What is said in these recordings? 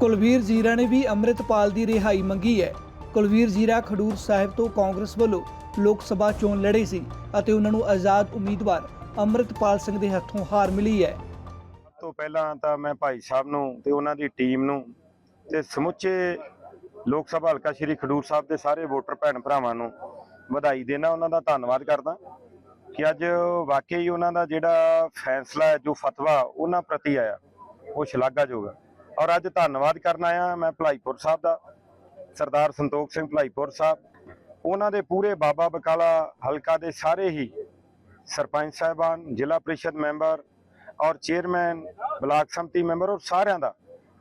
ਕੁਲਵੀਰ ਜੀਰਾ ਨੇ ਵੀ ਅੰਮ੍ਰਿਤਪਾਲ ਦੀ ਰਿਹਾਈ ਮੰਗੀ ਹੈ। ਕੁਲਵੀਰ ਜੀਰਾ ਖਡੂਰ ਸਾਹਿਬ ਤੋਂ ਕਾਂਗਰਸ ਵੱਲੋਂ ਲੋਕ ਸਭਾ ਚੋਣ ਲੜੇ ਸੀ ਅਤੇ ਉਹਨਾਂ ਨੂੰ ਆਜ਼ਾਦ ਉਮੀਦਵਾਰ ਅੰਮ੍ਰਿਤਪਾਲ ਸਿੰਘ ਦੇ ਹੱਥੋਂ ਹਾਰ ਮਿਲੀ ਹੈ। ਤੋਂ ਪਹਿਲਾਂ ਤਾਂ ਮੈਂ ਭਾਈ ਸਾਹਿਬ ਨੂੰ ਤੇ ਉਹਨਾਂ ਦੀ ਟੀਮ ਨੂੰ ਤੇ ਸਮੁੱਚੇ ਲੋਕ ਸਭਾ ਹਲਕਾ ਸ਼੍ਰੀ ਖਡੂਰ ਸਾਹਿਬ ਦੇ ਸਾਰੇ ਵੋਟਰ ਭੈਣ ਭਰਾਵਾਂ ਨੂੰ ਵਧਾਈ ਦੇਣਾ ਉਹਨਾਂ ਦਾ ਧੰਨਵਾਦ ਕਰਦਾ ਕਿ ਅੱਜ ਵਾਕਈ ਉਹਨਾਂ ਦਾ ਜਿਹੜਾ ਫੈਸਲਾ ਜੋ ਫਤਵਾ ਉਹਨਾਂ ਪ੍ਰਤੀ ਆਇਆ, ਉਹ ਸ਼ਲਾਘਾਯੋਗ ਹੈ। ਔਰ ਅੱਜ ਧੰਨਵਾਦ ਕਰਨ ਆਇਆ ਮੈਂ ਭਲਾਈਪੁਰ ਸਾਹਿਬ ਦਾ, ਸਰਦਾਰ ਸੰਤੋਖ ਸਿੰਘ ਭਲਾਈਪੁਰ ਸਾਹਿਬ। ਉਹਨਾਂ ਦੇ ਪੂਰੇ ਬਾਬਾ ਬਕਾਲਾ ਹਲਕਾ ਦੇ ਸਾਰੇ ਹੀ ਸਰਪੰਚ ਸਾਹਿਬਾਨ, ਜ਼ਿਲ੍ਹਾ ਪ੍ਰੀਸ਼ਦ ਮੈਂਬਰ ਔਰ ਚੇਅਰਮੈਨ, ਬਲਾਕ ਸੰਮਤੀ ਮੈਂਬਰ ਔਰ ਸਾਰਿਆਂ ਦਾ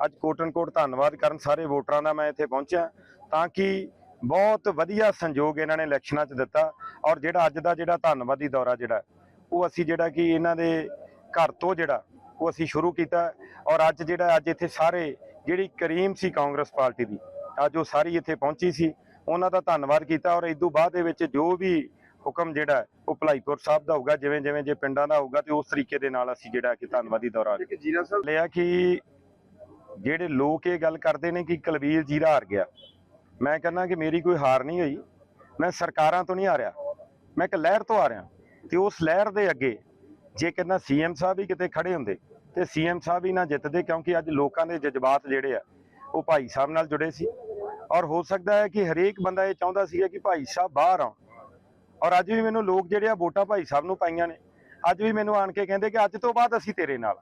ਅੱਜ ਕੋਟਨ ਕੋਟ ਧੰਨਵਾਦ ਕਰਨ ਸਾਰੇ ਵੋਟਰਾਂ ਦਾ ਮੈਂ ਇੱਥੇ ਪਹੁੰਚਿਆ ਤਾਂ ਕਿ ਬਹੁਤ ਵਧੀਆ ਸੰਯੋਗ ਇਹਨਾਂ ਨੇ ਇਲੈਕਸ਼ਨਾਂ 'ਚ ਦਿੱਤਾ ਔਰ ਜਿਹੜਾ ਅੱਜ ਦਾ ਜਿਹੜਾ ਧੰਨਵਾਦੀ ਦੌਰਾ ਜਿਹੜਾ, ਉਹ ਅਸੀਂ ਜਿਹੜਾ ਕਿ ਇਹਨਾਂ ਦੇ ਘਰ ਤੋਂ ਜਿਹੜਾ ਉਹ ਅਸੀਂ ਸ਼ੁਰੂ ਕੀਤਾ ਔਰ ਅੱਜ ਜਿਹੜਾ ਅੱਜ ਇੱਥੇ ਸਾਰੇ ਜਿਹੜੀ ਕਰੀਮ ਸੀ ਕਾਂਗਰਸ ਪਾਰਟੀ ਦੀ ਅੱਜ ਉਹ ਸਾਰੀ ਇੱਥੇ ਪਹੁੰਚੀ ਸੀ। ਉਹਨਾਂ ਦਾ ਧੰਨਵਾਦ ਕੀਤਾ ਔਰ ਇਸ ਤੋਂ ਬਾਅਦ ਦੇ ਵਿੱਚ ਜੋ ਵੀ ਹੁਕਮ ਜਿਹੜਾ ਉਹ ਭਲਾਈਪੁਰ ਸਾਹਿਬ ਦਾ ਹੋਊਗਾ ਜਿਵੇਂ ਜਿਵੇਂ ਜੇ ਪਿੰਡਾਂ ਦਾ ਹੋਊਗਾ ਤੇ ਉਸ ਤਰੀਕੇ ਦੇ ਨਾਲ ਅਸੀਂ ਜਿਹੜਾ ਕਿ ਧੰਨਵਾਦੀ ਦੌਰਾ ਲਿਆ ਕਿ ਜਿਹੜੇ ਲੋਕ ਇਹ ਗੱਲ ਕਰਦੇ ਨੇ ਕਿ ਕੁਲਬੀਰ ਜੀਰਾ ਹਾਰ ਗਿਆ। ਮੈਂ ਕਹਿੰਦਾ ਕਿ ਮੇਰੀ ਕੋਈ ਹਾਰ ਨਹੀਂ ਹੋਈ। ਮੈਂ ਸਰਕਾਰਾਂ ਤੋਂ ਨਹੀਂ ਹਾਰਿਆ। ਮੈਂ ਇੱਕ ਲਹਿਰ ਤੋਂ ਆ ਰਿਹਾ। ਤੇ ਉਸ ਲਹਿਰ ਦੇ ਅੱਗੇ ਜੇ ਕਹਿੰਦਾ ਸੀਐਮ ਸਾਹਿਬ ਹੀ ਕਿਤੇ ਖੜੇ ਹੁੰਦੇ ਤੇ ਸੀਐਮ ਸਾਹਿਬ ਹੀ ਨਾ ਜਿੱਤਦੇ ਕਿਉਂਕਿ ਅੱਜ ਲੋਕਾਂ ਦੇ ਜਜ਼ਬਾਤ ਜਿਹੜੇ ਆ, ਉਹ ਭਾਈ ਸਾਹਿਬ ਨਾਲ ਜੁੜੇ ਸੀ। ਔਰ ਹੋ ਸਕਦਾ ਹੈ ਕਿ ਹਰੇਕ ਬੰਦਾ ਇਹ ਚਾਹੁੰਦਾ ਸੀਗਾ ਕਿ ਭਾਈ ਸਾਹਿਬ ਬਾਹਰ ਆਉਣ। ਔਰ ਅੱਜ ਵੀ ਮੈਨੂੰ ਲੋਕ ਜਿਹੜੇ ਆ, ਵੋਟਾਂ ਭਾਈ ਸਾਹਿਬ ਨੂੰ ਪਾਈਆਂ ਨੇ। ਅੱਜ ਵੀ ਮੈਨੂੰ ਆਣ ਕੇ ਕਹਿੰਦੇ ਕਿ ਅੱਜ ਤੋਂ ਬਾਅਦ ਅਸੀਂ ਤੇਰੇ ਨਾਲ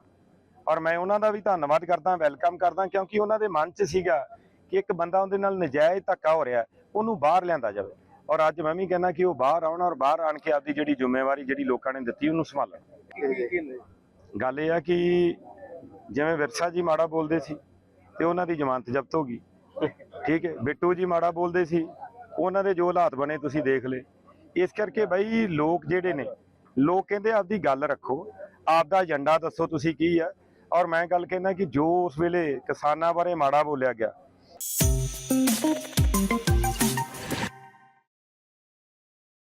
ਔਰ ਮੈਂ ਉਹਨਾਂ ਦਾ ਵੀ ਧੰਨਵਾਦ ਕਰਦਾ, ਵੈਲਕਮ ਕਰਦਾ, ਕਿਉਂਕਿ ਉਹਨਾਂ ਦੇ ਮਨ 'ਚ ਸੀਗਾ ਕਿ ਇੱਕ ਬੰਦਾ ਉਹਦੇ ਨਾਲ ਨਜਾਇਜ਼ ਧੱਕਾ ਹੋ ਰਿਹਾ, ਉਹਨੂੰ ਬਾਹਰ ਲਿਆਂਦਾ ਜਾਵੇ। ਔਰ ਅੱਜ ਮੈਂ ਵੀ ਕਹਿੰਦਾ ਕਿ ਉਹ ਬਾਹਰ ਆਉਣ ਔਰ ਬਾਹਰ ਆਣ ਕੇ ਆਪਦੀ ਜਿਹੜੀ ਜ਼ਿੰਮੇਵਾਰੀ ਜਿਹੜੀ ਲੋਕਾਂ ਨੇ ਦਿੱਤੀ, ਉਹਨੂੰ ਸੰਭਾਲਣ। ਕੀ ਗੱਲ ਇਹ ਆ ਕਿ ਜਿਵੇਂ ਵਿਰਸਾ ਜੀ ਮਾੜਾ ਬੋਲਦੇ ਸੀ ਤੇ ਉਹਨਾਂ ਦੀ ਜ਼ਮਾਨਤ ਜ਼ਬਤ ਹੋ ਗਈ। ਠੀਕ ਹੈ ਬਿੱਟੂ ਜੀ ਮਾੜਾ ਬੋਲਦੇ ਸੀ ਉਹਨਾਂ ਦੇ ਜੋ ਹਾਲਾਤ ਬਣੇ ਤੁਸੀਂ ਦੇਖ ਲਏ। ਇਸ ਕਰਕੇ ਬਈ ਲੋਕ ਜਿਹੜੇ ਨੇ ਲੋਕ ਕਹਿੰਦੇ ਆਪਦੀ ਗੱਲ ਰੱਖੋ ਆਪਦਾ ਏਜੰਡਾ ਦੱਸੋ ਤੁਸੀਂ ਕੀ ਆ। ਔਰ ਮੈਂ ਗੱਲ ਕਹਿੰਦਾ ਕਿ ਜੋ ਉਸ ਵੇਲੇ ਕਿਸਾਨਾਂ ਬਾਰੇ ਮਾੜਾ ਬੋਲਿਆ ਗਿਆ।